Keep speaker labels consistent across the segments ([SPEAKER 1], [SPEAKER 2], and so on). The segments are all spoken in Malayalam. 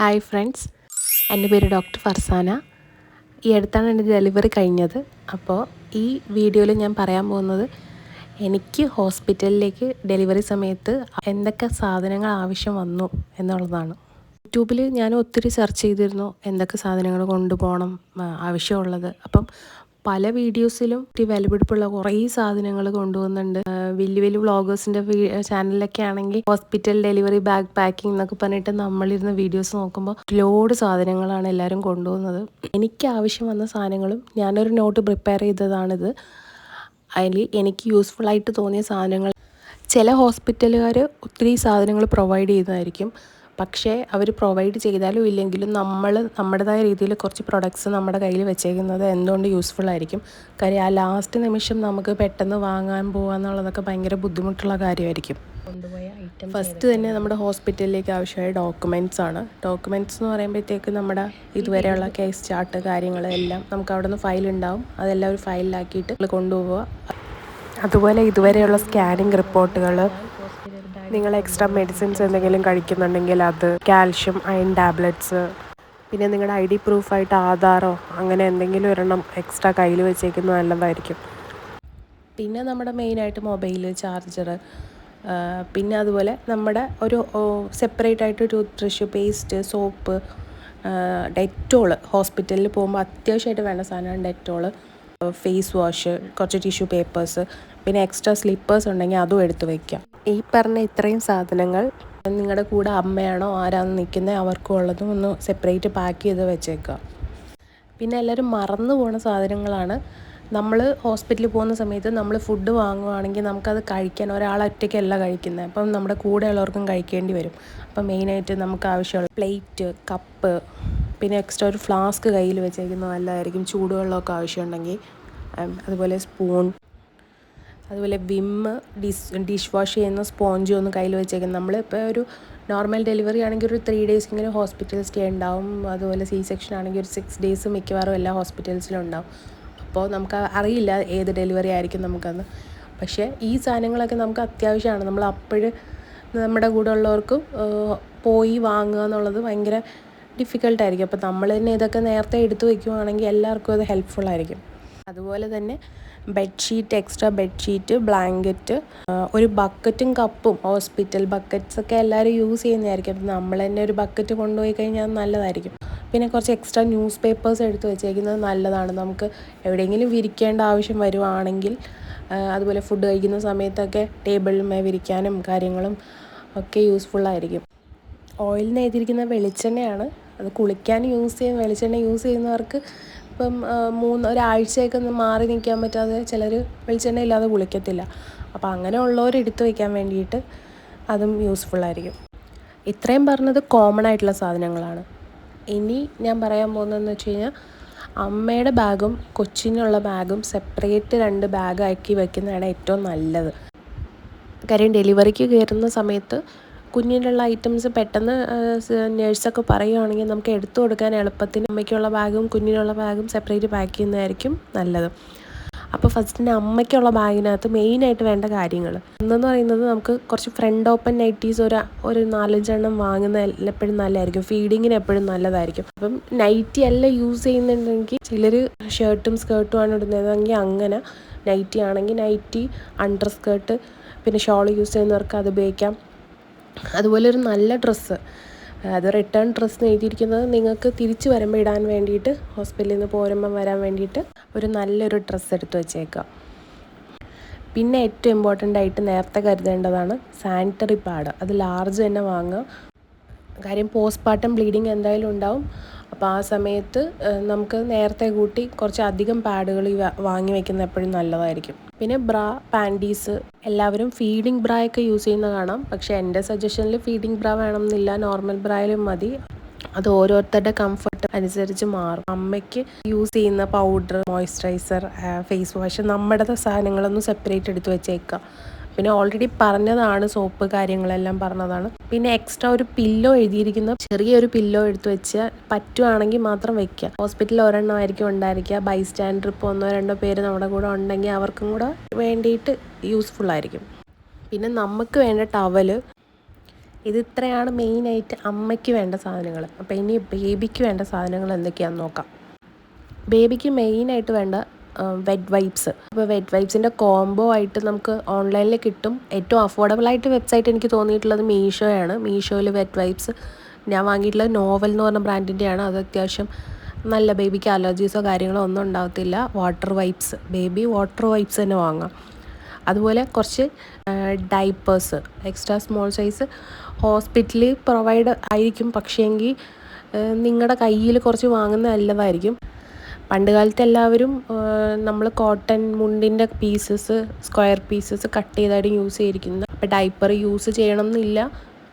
[SPEAKER 1] ഹായ് ഫ്രണ്ട്സ് എന്റെ പേര് ഡോക്ടർ ഫർസാന. ഈ അടുത്താണ് എന്റെ ഡെലിവറി കഴിഞ്ഞത്. അപ്പോൾ ഈ വീഡിയോയിൽ ഞാൻ പറയാൻ പോകുന്നത് എനിക്ക് ഹോസ്പിറ്റലിലേക്ക് ഡെലിവറി സമയത്ത് എന്തൊക്കെ സാധനങ്ങൾ ആവശ്യം വന്നു എന്നുള്ളതാണ്. യൂട്യൂബിൽ ഞാൻ ഒത്തിരി സെർച്ച് ചെയ്തിരുന്നു എന്തൊക്കെ സാധനങ്ങൾ കൊണ്ടുപോകണം ആവശ്യമുള്ളത്. അപ്പം പല വീഡിയോസിലും വിലപിടിപ്പുള്ള കുറേ സാധനങ്ങൾ കൊണ്ടുവന്നുണ്ട് വലിയ വലിയ വ്ളോഗേഴ്സിന്റെ ചാനലിലൊക്കെ ആണെങ്കിൽ ഹോസ്പിറ്റൽ ഡെലിവറി ബാഗ് പാക്കിംഗ് എന്നൊക്കെ പറഞ്ഞിട്ട് നമ്മളിരുന്ന വീഡിയോസ് നോക്കുമ്പോൾ ലോഡ് സാധനങ്ങളാണ് എല്ലാവരും കൊണ്ടുവന്നത്. എനിക്ക് ആവശ്യം വന്ന സാധനങ്ങളും ഞാനൊരു നോട്ട് പ്രിപ്പയർ ചെയ്തതാണിത്. അതിൽ എനിക്ക് യൂസ്ഫുൾ ആയിട്ട് തോന്നിയ സാധനങ്ങൾ ചില ഹോസ്പിറ്റലുകാർ ഒത്തിരി സാധനങ്ങൾ പ്രൊവൈഡ് ചെയ്യുന്നതായിരിക്കും. പക്ഷേ അവർ പ്രൊവൈഡ് ചെയ്താലും ഇല്ലെങ്കിലും നമ്മൾ നമ്മുടേതായ രീതിയിൽ കുറച്ച് പ്രൊഡക്ട്സ് നമ്മുടെ കയ്യിൽ വെച്ചേക്കുന്നത് എന്തുകൊണ്ട് യൂസ്ഫുൾ ആയിരിക്കും? കാര്യം ആ ലാസ്റ്റ് നിമിഷം നമുക്ക് പെട്ടെന്ന് വാങ്ങാൻ പോകാന്നുള്ളതൊക്കെ ഭയങ്കര ബുദ്ധിമുട്ടുള്ള കാര്യമായിരിക്കും. ഫസ്റ്റ് തന്നെ നമ്മുടെ ഹോസ്പിറ്റലിലേക്ക് ആവശ്യമായ ഡോക്യുമെന്റ്സ് ആണ്. ഡോക്യുമെന്റ്സ് എന്ന് പറയുമ്പോഴത്തേക്ക് നമ്മുടെ ഇതുവരെയുള്ള കേസ് ചാർട്ട് കാര്യങ്ങൾ എല്ലാം നമുക്ക് അവിടെ നിന്ന് ഫയൽ ഉണ്ടാവും. അതെല്ലാം ഒരു ഫയലിലാക്കിയിട്ട് കൊണ്ടുപോവുക. അതുപോലെ ഇതുവരെയുള്ള സ്കാനിങ് റിപ്പോർട്ടുകൾ നിങ്ങൾ എക്സ്ട്രാ മെഡിസിൻസ് എന്തെങ്കിലും കഴിക്കുന്നുണ്ടെങ്കിൽ അത് കാൽഷ്യം അയൺ ടാബ്ലറ്റ്സ് പിന്നെ നിങ്ങളുടെ ഐ ഡി പ്രൂഫായിട്ട് ആധാറോ അങ്ങനെ എന്തെങ്കിലും ഒരെണ്ണം എക്സ്ട്രാ കയ്യിൽ വെച്ചേക്കുന്നത് നല്ലതായിരിക്കും. പിന്നെ നമ്മുടെ മെയിനായിട്ട് മൊബൈൽ ചാർജർ പിന്നെ അതുപോലെ നമ്മുടെ ഒരു സെപ്പറേറ്റ് ആയിട്ട് tooth brush paste soap Dettol ഹോസ്പിറ്റലിൽ പോകുമ്പോൾ അത്യാവശ്യമായിട്ട് വേണ്ട സാധനമാണ് ഡെറ്റോൾ ഫേസ് വാഷ് കുറച്ച് ടിഷ്യൂ പേപ്പേഴ്സ് പിന്നെ എക്സ്ട്രാ സ്ലിപ്പേഴ്സ് ഉണ്ടെങ്കിൽ അതും എടുത്തു വയ്ക്കാം ഈ പറഞ്ഞ ഇത്രയും സാധനങ്ങൾ നിങ്ങളുടെ കൂടെ അമ്മയാണോ ആരാണ് നിൽക്കുന്നത് അവർക്കും ഉള്ളതും ഒന്ന് സെപ്പറേറ്റ് പാക്ക് ചെയ്ത് വെച്ചേക്കുക. പിന്നെ എല്ലാവരും മറന്നു പോണ സാധനങ്ങളാണ്. നമ്മൾ ഹോസ്പിറ്റലിൽ പോകുന്ന സമയത്ത് നമ്മൾ ഫുഡ് വാങ്ങുവാണെങ്കിൽ നമുക്കത് കഴിക്കാൻ ഒരാൾ ഒറ്റയ്ക്കല്ല കഴിക്കുന്നത്. അപ്പം നമ്മുടെ കൂടെയുള്ളവർക്കും കഴിക്കേണ്ടി വരും. അപ്പം മെയിനായിട്ട് നമുക്ക് ആവശ്യമുള്ള പ്ലേറ്റ് കപ്പ് പിന്നെ എക്സ്ട്രാ ഒരു ഫ്ലാസ്ക് കയ്യിൽ വെച്ചേക്കുന്നത് നല്ലതായിരിക്കും. ചൂടുവെള്ളമൊക്കെ ആവശ്യമുണ്ടെങ്കിൽ. അതുപോലെ സ്പൂൺ അതുപോലെ വിമ്മ് ഡിസ് ഡിഷ് വാഷ് ചെയ്യുന്ന സ്പോഞ്ച് ഒന്ന് കയ്യിൽ വെച്ചേക്കുന്നത്. നമ്മൾ ഇപ്പോൾ ഒരു നോർമൽ ഡെലിവറി ആണെങ്കിൽ ഒരു ത്രീ ഡേയ്സ് ഇങ്ങനെ ഹോസ്പിറ്റൽ സ്റ്റേ ഉണ്ടാവും. അതുപോലെ സി സെക്ഷൻ ആണെങ്കിൽ ഒരു സിക്സ് ഡേയ്സ് മിക്കവാറും എല്ലാ ഹോസ്പിറ്റൽസിലും ഉണ്ടാവും. അപ്പോൾ നമുക്ക് അറിയില്ല ഏത് ഡെലിവറി ആയിരിക്കും നമുക്കന്ന്. പക്ഷേ ഈ സാധനങ്ങളൊക്കെ നമുക്ക് അത്യാവശ്യമാണ്. നമ്മൾ അപ്പോഴ് നമ്മുടെ കൂടെ ഉള്ളവർക്കും പോയി വാങ്ങുക എന്നുള്ളത് ഭയങ്കര ഡിഫിക്കൽട്ടായിരിക്കും അപ്പോൾ നമ്മൾ തന്നെ ഇതൊക്കെ നേരത്തെ എടുത്തു വയ്ക്കുവാണെങ്കിൽ എല്ലാവർക്കും അത് ഹെൽപ്ഫുൾ ആയിരിക്കും. അതുപോലെ തന്നെ ബെഡ്ഷീറ്റ് എക്സ്ട്രാ ബെഡ്ഷീറ്റ് ബ്ലാങ്കറ്റ് ഒരു ബക്കറ്റും കപ്പും ഹോസ്പിറ്റൽ ബക്കറ്റ്സ് ഒക്കെ എല്ലാവരും യൂസ് ചെയ്യുന്നതായിരിക്കും. അപ്പം നമ്മൾ തന്നെ ഒരു ബക്കറ്റ് കൊണ്ടുപോയി കഴിഞ്ഞാൽ നല്ലതായിരിക്കും. പിന്നെ കുറച്ച് എക്സ്ട്രാ ന്യൂസ് പേപ്പേഴ്സ് എടുത്ത് വെച്ചേക്കുന്നത് നല്ലതാണ്. നമുക്ക് എവിടെയെങ്കിലും വിരിക്കേണ്ട ആവശ്യം വരുവാണെങ്കിൽ അതുപോലെ ഫുഡ് കഴിക്കുന്ന സമയത്തൊക്കെ ടേബിളിന്മേൽ വിരിക്കാനും കാര്യങ്ങളും ഒക്കെ യൂസ്ഫുൾ ഓയിലിന് എഴുതിയിരിക്കുന്ന വെളിച്ചെണ്ണയാണ്. അത് കുളിക്കാൻ യൂസ് ചെയ്യുന്ന വെളിച്ചെണ്ണ യൂസ് ചെയ്യുന്നവർക്ക് ഇപ്പം മൂന്ന് ഒരാഴ്ചയൊക്കെ മാറി നിൽക്കാൻ പറ്റാതെ ചിലർ വെളിച്ചെണ്ണ ഇല്ലാതെ കുളിക്കത്തില്ല. അപ്പോൾ അങ്ങനെ ഉള്ളവർ എടുത്തു വയ്ക്കാൻ വേണ്ടിയിട്ട് അതും യൂസ്ഫുൾ ആയിരിക്കും. ഇത്രയും പറഞ്ഞത് കോമൺ ആയിട്ടുള്ള സാധനങ്ങളാണ്. ഇനി ഞാൻ പറയാൻ പോകുന്നതെന്ന് വെച്ച് കഴിഞ്ഞാൽ അമ്മയുടെ ബാഗും കൊച്ചിനുള്ള ബാഗും സെപ്പറേറ്റ് രണ്ട് ബാഗ് ആക്കി വെക്കുന്നതാണ് ഏറ്റവും നല്ലത്. കാര്യം ഡെലിവറിക്ക് കയറുന്ന സമയത്ത് കുഞ്ഞിനുള്ള ഐറ്റംസ് പെട്ടെന്ന് നേഴ്സൊക്കെ പറയുകയാണെങ്കിൽ നമുക്ക് എടുത്തു കൊടുക്കാൻ എളുപ്പത്തിന് അമ്മയ്ക്കുള്ള ബാഗും കുഞ്ഞിനുള്ള ബാഗും സെപ്പറേറ്റ് പാക്ക് ചെയ്യുന്നതായിരിക്കും നല്ലത്. അപ്പോൾ ഫസ്റ്റിന് അമ്മയ്ക്കുള്ള ബാഗിനകത്ത് മെയിനായിട്ട് വേണ്ട കാര്യങ്ങൾ ഒന്നെന്ന് പറയുന്നത് നമുക്ക് കുറച്ച് ഫ്രണ്ട് ഓപ്പൺ നൈറ്റീസ് ഒരു ഒരു നാലഞ്ചെണ്ണം വാങ്ങുന്ന എപ്പോഴും നല്ലതായിരിക്കും. ഫീഡിങ്ങിന് എപ്പോഴും നല്ലതായിരിക്കും. അപ്പം നൈറ്റി അല്ല യൂസ് ചെയ്യുന്നുണ്ടെങ്കിൽ ചിലർ ഷർട്ടും സ്കേർട്ടും ആണ് ഇടുന്നതെങ്കിൽ അങ്ങനെ നൈറ്റി ആണെങ്കിൽ നൈറ്റി അണ്ടർ സ്കേർട്ട് പിന്നെ ഷോൾ യൂസ് ചെയ്യുന്നവർക്ക് അത് ഉപയോഗിക്കാം. അതുപോലെ ഒരു നല്ല ഡ്രസ്സ്. അത് റിട്ടേൺ ഡ്രസ്സ് എഴുതിയിരിക്കുന്നത് നിങ്ങൾക്ക് തിരിച്ചു വരുമ്പോൾ ഇടാൻ വേണ്ടിയിട്ട് ഹോസ്പിറ്റലിൽ നിന്ന് പോരുമ്പം വരാൻ വേണ്ടിയിട്ട് ഒരു നല്ലൊരു ഡ്രസ്സ് എടുത്ത് വെച്ചേക്കാം. പിന്നെ ഏറ്റവും ഇമ്പോർട്ടന്റ് ആയിട്ട് നേരത്തെ കരുതേണ്ടതാണ് സാനിറ്ററി പാഡ് അത് ലാർജ് തന്നെ വാങ്ങുക. കാര്യം പോസ്റ്റ്മോർട്ടം ബ്ലീഡിങ് എന്തായാലും ഉണ്ടാവും. അപ്പോൾ ആ സമയത്ത് നമുക്ക് നേരത്തെ കൂട്ടി കുറച്ച് അധികം പാഡുകൾ വാങ്ങി വെക്കുന്നത് എപ്പോഴും നല്ലതായിരിക്കും. പിന്നെ ബ്രാ പാന്റീസ് എല്ലാവരും ഫീഡിങ് ബ്രായൊക്കെ യൂസ് ചെയ്യുന്ന കാണാം. പക്ഷേ എന്റെ സജഷനിൽ ഫീഡിംഗ് ബ്രാ വേണമെന്നില്ല. നോർമൽ ബ്രായാലും മതി. അത് ഓരോരുത്തരുടെ കംഫർട്ട് അനുസരിച്ച് മാറും. അമ്മയ്ക്ക് യൂസ് ചെയ്യുന്ന പൗഡർ മോയ്സ്ചറൈസർ ഫേസ് വാഷ് നമ്മുടെ സാധനങ്ങളൊന്നും സെപ്പറേറ്റ് എടുത്ത് വെച്ചേക്കുക. പിന്നെ ഓൾറെഡി പറഞ്ഞതാണ് സോപ്പ് കാര്യങ്ങളെല്ലാം പറഞ്ഞതാണ്. പിന്നെ എക്സ്ട്രാ ഒരു പില്ലോ എഴുതിയിരിക്കുന്ന. ചെറിയൊരു പില്ലോ എടുത്ത് വെച്ച് പറ്റുവാണെങ്കിൽ മാത്രം വെക്കുക ഹോസ്പിറ്റലിൽ ഒരെണ്ണം ആയിരിക്കും ഉണ്ടായിരിക്കുക. ബൈ സ്റ്റാൻഡ് ഇപ്പോൾ ഒന്നോ രണ്ടോ പേര് നമ്മുടെ കൂടെ ഉണ്ടെങ്കിൽ അവർക്കും കൂടെ വേണ്ടിയിട്ട് യൂസ്ഫുൾ ആയിരിക്കും. പിന്നെ നമുക്ക് വേണ്ട ടവൽ ഇത് ഇത്രയാണ് മെയിനായിട്ട് അമ്മയ്ക്ക് വേണ്ട സാധനങ്ങൾ. അപ്പോൾ ഇനി ബേബിക്ക് വേണ്ട സാധനങ്ങൾ എന്തൊക്കെയാണെന്ന് നോക്കാം. ബേബിക്ക് മെയിനായിട്ട് വേണ്ട വെറ്റ് വൈപ്സ് അപ്പോൾ വെറ്റ് വൈപ്സിന്റെ കോംബോ ആയിട്ട് നമുക്ക് ഓൺലൈനിൽ കിട്ടും. ഏറ്റവും അഫോർഡബിൾ ആയിട്ട് വെബ്സൈറ്റ് എനിക്ക് തോന്നിയിട്ടുള്ളത് മീഷോയാണ്. മീഷോയിൽ വെറ്റ് വൈപ്സ് ഞാൻ വാങ്ങിയിട്ടുള്ളത് നോവൽ എന്ന് പറഞ്ഞ ബ്രാൻഡിന്റെയാണ് അത് അത്യാവശ്യം നല്ല ബേബിക്ക് അലർജീസോ കാര്യങ്ങളോ ഒന്നും ഉണ്ടാകത്തില്ല water wipes baby water wipes തന്നെ വാങ്ങാം. അതുപോലെ കുറച്ച് ഡൈപ്പേഴ്സ് എക്സ്ട്രാ സ്മോൾ സൈസ് ഹോസ്പിറ്റലിൽ പ്രൊവൈഡ് ആയിരിക്കും. പക്ഷേങ്കിൽ നിങ്ങളുടെ കയ്യിൽ കുറച്ച് വാങ്ങുന്ന നല്ലതായിരിക്കും പണ്ട് കാലത്ത് എല്ലാവരും നമ്മൾ കോട്ടൺ മുണ്ടിന്റെ പീസസ് സ്ക്വയർ പീസസ് കട്ട് ചെയ്തായിട്ട് യൂസ് ചെയ്തിരിക്കുന്നത്. അപ്പോൾ ഡൈപ്പർ യൂസ് ചെയ്യണം എന്നില്ല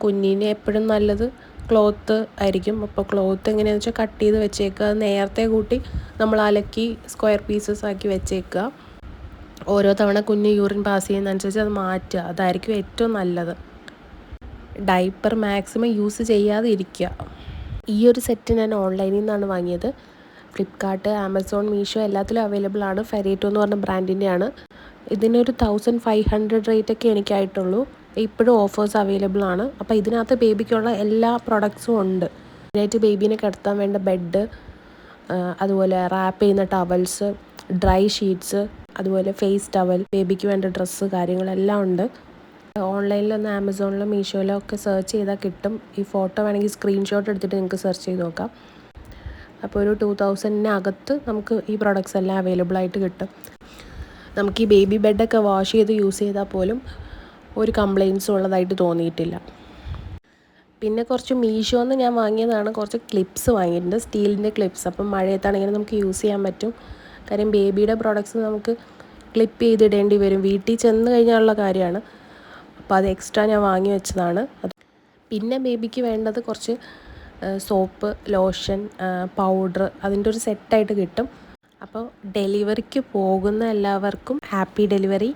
[SPEAKER 1] കുഞ്ഞിന് എപ്പോഴും നല്ലത് ക്ലോത്ത് ആയിരിക്കും. അപ്പോൾ ക്ലോത്ത് എങ്ങനെയാണെന്ന് വെച്ചാൽ കട്ട് ചെയ്ത് വെച്ചേക്കുക നേരത്തെ കൂട്ടി നമ്മൾ അലക്കി സ്ക്വയർ പീസസ് ആക്കി വെച്ചേക്കുക ഓരോ തവണ കുഞ്ഞ് യൂറിൻ പാസ് ചെയ്യുന്നതനുസരിച്ച് അത് മാറ്റുക. അതായിരിക്കും ഏറ്റവും നല്ലത്. ഡൈപ്പർ മാക്സിമം യൂസ് ചെയ്യാതെ ഇരിക്കുക ഈ ഒരു സെറ്റ് ഞാൻ ഓൺലൈനിൽ നിന്നാണ് വാങ്ങിയത്. ഫ്ലിപ്കാർട്ട് ആമസോൺ മീഷോ എല്ലാത്തിലും അവൈലബിൾ ആണ്. ഫെരേറ്റോ എന്ന് പറഞ്ഞ ബ്രാൻഡിന്റെയാണ് ഇതിനൊരു തൗസൻഡ് ഫൈവ് ഹൺഡ്രഡ് റേറ്റ് ഒക്കെ എനിക്കായിട്ടുള്ളൂ. ഇപ്പോഴും ഓഫേഴ്സ് അവൈലബിൾ ആണ്. അപ്പോൾ ഇതിനകത്ത് ബേബിക്കുള്ള എല്ലാ പ്രൊഡക്ട്സും ഉണ്ട്. ഇതിനായിട്ട് ബേബീനെ കിടത്താൻ വേണ്ട ബെഡ് അതുപോലെ റാപ്പ് ചെയ്യുന്ന ടവൽസ് ഡ്രൈ ഷീറ്റ്സ് അതുപോലെ ഫേസ് ടവൽ ബേബിക്ക് വേണ്ട ഡ്രസ്സ് കാര്യങ്ങളെല്ലാം ഉണ്ട്. ഓൺലൈനിലൊന്ന് ആമസോണിലോ മീഷോയിലോ ഒക്കെ സെർച്ച് ചെയ്താൽ കിട്ടും. ഈ ഫോട്ടോ വേണമെങ്കിൽ സ്ക്രീൻഷോട്ട് എടുത്തിട്ട് നിങ്ങൾക്ക് സെർച്ച് ചെയ്ത് നോക്കാം. അപ്പോൾ ഒരു ടു തൗസൻഡിനകത്ത് നമുക്ക് ഈ പ്രോഡക്റ്റ്സ് എല്ലാം അവൈലബിൾ ആയിട്ട് കിട്ടും. നമുക്ക് ഈ ബേബി ബെഡൊക്കെ വാഷ് ചെയ്ത് യൂസ് ചെയ്താൽ പോലും ഒരു കംപ്ലയിൻസും ഉള്ളതായിട്ട് തോന്നിയിട്ടില്ല. പിന്നെ കുറച്ച് മീഷോന്ന് ഞാൻ വാങ്ങിയതാണ്. കുറച്ച് ക്ലിപ്സ് വാങ്ങിയിട്ടുണ്ട്. സ്റ്റീലിന്റെ ക്ലിപ്സ് അപ്പം മഴയത്താണെങ്കിൽ നമുക്ക് യൂസ് ചെയ്യാൻ പറ്റും. കാര്യം ബേബിയുടെ പ്രോഡക്റ്റ്സ് നമുക്ക് ക്ലിപ്പ് ചെയ്തിടേണ്ടി വരും. വീട്ടിൽ ചെന്ന് കഴിഞ്ഞാലുള്ള കാര്യമാണ്. അപ്പോൾ അത് എക്സ്ട്രാ ഞാൻ വാങ്ങി വെച്ചതാണ്. പിന്നെ ബേബിക്ക് വേണ്ടത് കുറച്ച് സോപ്പ് ലോഷൻ പൗഡർ അതിന്റെ ഒരു സെറ്റായിട്ട് കിട്ടും. അപ്പോൾ ഡെലിവറിക്ക് പോകുന്ന എല്ലാവർക്കും ഹാപ്പി ഡെലിവറി.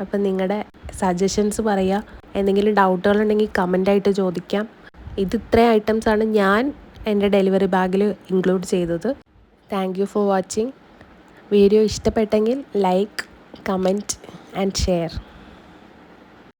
[SPEAKER 1] അപ്പം നിങ്ങളുടെ സജഷൻസ് പറയുക. എന്തെങ്കിലും ഡൗട്ടുകൾ ഉണ്ടെങ്കിൽ കമന്റായിട്ട് ചോദിക്കാം. ഇത് ഇത്രയും ഐറ്റംസാണ് ഞാൻ എന്റെ ഡെലിവറി ബാഗിൽ ഇൻക്ലൂഡ് ചെയ്തത്. Thank you for watching. Video ഇഷ്ടപ്പെട്ടെങ്കിൽ ലൈക്ക് കമന്റ് ആൻഡ് ഷെയർ.